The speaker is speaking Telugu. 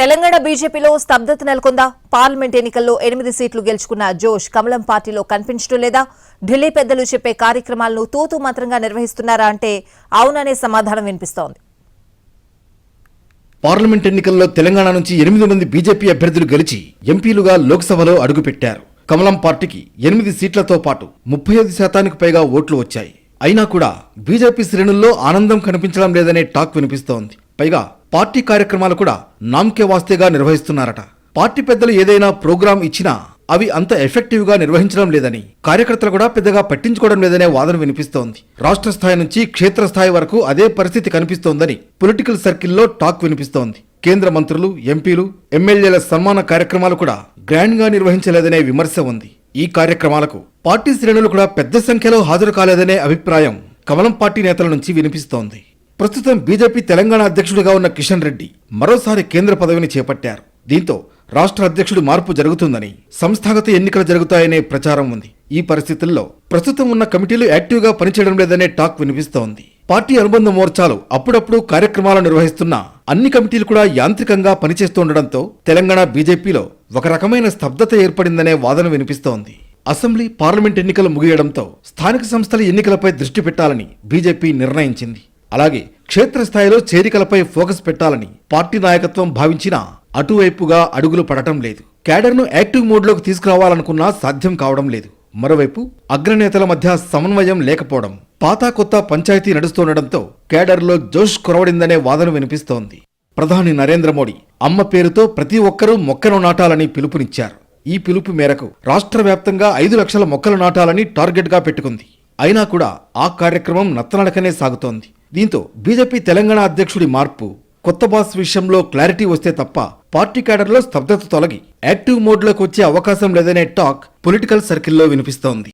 తెలంగాణ బీజేపీలో స్తబ్దత నెలకొందా? పార్లమెంట్ ఎన్నికల్లో ఎనిమిది సీట్లు గెలుచుకున్న జోష్ కమలం పార్టీలో కనిపించడం లేదా? ఢిల్లీ పెద్దలు చెప్పే కార్యక్రమాలను తూతూ మంత్రంగా నిర్వహిస్తున్నారా అంటే అవుననే సమాధానం వినిపిస్తోంది. పార్లమెంట్ ఎన్నికల్లో తెలంగాణ నుంచి ఎనిమిది మంది బీజేపీ అభ్యర్థులు గెలిచి ఎంపీలుగా లోక్సభలో అడుగుపెట్టారు. కమలం పార్టీకి ఎనిమిది సీట్లతో పాటు ముప్పై ఐదు శాతానికి పైగా ఓట్లు వచ్చాయి. అయినా కూడా బీజేపీ శ్రేణుల్లో ఆనందం కనిపించడం లేదనే టాక్ వినిపిస్తోంది. పైగా పార్టీ కార్యక్రమాలు కూడా నామ్కే వాస్తేగా నిర్వహిస్తున్నారట. పార్టీ పెద్దలు ఏదైనా ప్రోగ్రాం ఇచ్చినా అవి అంత ఎఫెక్టివ్గా నిర్వహించడం లేదని కార్యకర్తలు కూడా పెద్దగా పట్టించుకోవడం లేదనే వాదన వినిపిస్తోంది. రాష్ట్ర స్థాయి నుంచి క్షేత్ర స్థాయి వరకు అదే పరిస్థితి కనిపిస్తోందని పొలిటికల్ సర్కిల్లో టాక్ వినిపిస్తోంది. కేంద్ర మంత్రులు ఎంపీలు ఎమ్మెల్యేల సన్మాన కార్యక్రమాలు కూడా గ్రాండ్గా నిర్వహించలేదనే విమర్శ ఉంది. ఈ కార్యక్రమాలకు పార్టీ శ్రేణులు కూడా పెద్ద సంఖ్యలో హాజరు కాలేదనే అభిప్రాయం కమలం పార్టీ నేతల నుంచి వినిపిస్తోంది. ప్రస్తుతం బీజేపీ తెలంగాణ అధ్యక్షుడిగా ఉన్న కిషన్ రెడ్డి మరోసారి కేంద్ర పదవిని చేపట్టారు. దీంతో రాష్ట్ర అధ్యక్షుడి మార్పు జరుగుతుందని సంస్థాగత ఎన్నికలు జరుగుతాయనే ప్రచారం ఉంది. ఈ పరిస్థితుల్లో ప్రస్తుతం ఉన్న కమిటీలు యాక్టివ్గా పనిచేయడం లేదనే టాక్ వినిపిస్తోంది. పార్టీ అనుబంధ మోర్చాలు అప్పుడప్పుడు కార్యక్రమాలు నిర్వహిస్తున్న అన్ని కమిటీలు కూడా యాంత్రికంగా పనిచేస్తుండటంతో తెలంగాణ బీజేపీలో ఒక రకమైన స్తబ్దత ఏర్పడిందనే వాదన వినిపిస్తోంది. అసెంబ్లీ పార్లమెంట్ ఎన్నికలు ముగియడంతో స్థానిక సంస్థల ఎన్నికలపై దృష్టి పెట్టాలని బీజేపీ నిర్ణయించింది. అలాగే క్షేత్రస్థాయిలో చేరికలపై ఫోకస్ పెట్టాలని పార్టీ నాయకత్వం భావించినా అటువైపుగా అడుగులు పడటం లేదు. క్యాడర్ను యాక్టివ్ మోడ్లోకి తీసుకురావాలనుకున్నా సాధ్యం కావడం లేదు. మరోవైపు అగ్రనేతల మధ్య సమన్వయం లేకపోవడం పాత కొత్త పంచాయతీ నడుస్తుండటంతో క్యాడర్లో జోష్ కొరవడిందనే వాదన వినిపిస్తోంది. ప్రధాని నరేంద్ర మోడీ అమ్మ పేరుతో ప్రతి ఒక్కరూ మొక్కను నాటాలని పిలుపునిచ్చారు. ఈ పిలుపు మేరకు రాష్ట్ర వ్యాప్తంగా ఐదు లక్షల మొక్కలు నాటాలని టార్గెట్గా పెట్టుకుంది. అయినా కూడా ఆ కార్యక్రమం నత్తనడకనే సాగుతోంది. దీంతో బీజేపీ తెలంగాణ అధ్యక్షుడి మార్పు కొత్త బాస్ విషయంలో క్లారిటీ వస్తే తప్ప పార్టీ క్యాడర్లో స్తబ్దత తొలగి యాక్టివ్ మోడ్లోకి వచ్చే అవకాశం లేదనే టాక్ పొలిటికల్ సర్కిల్లో వినిపిస్తోంది.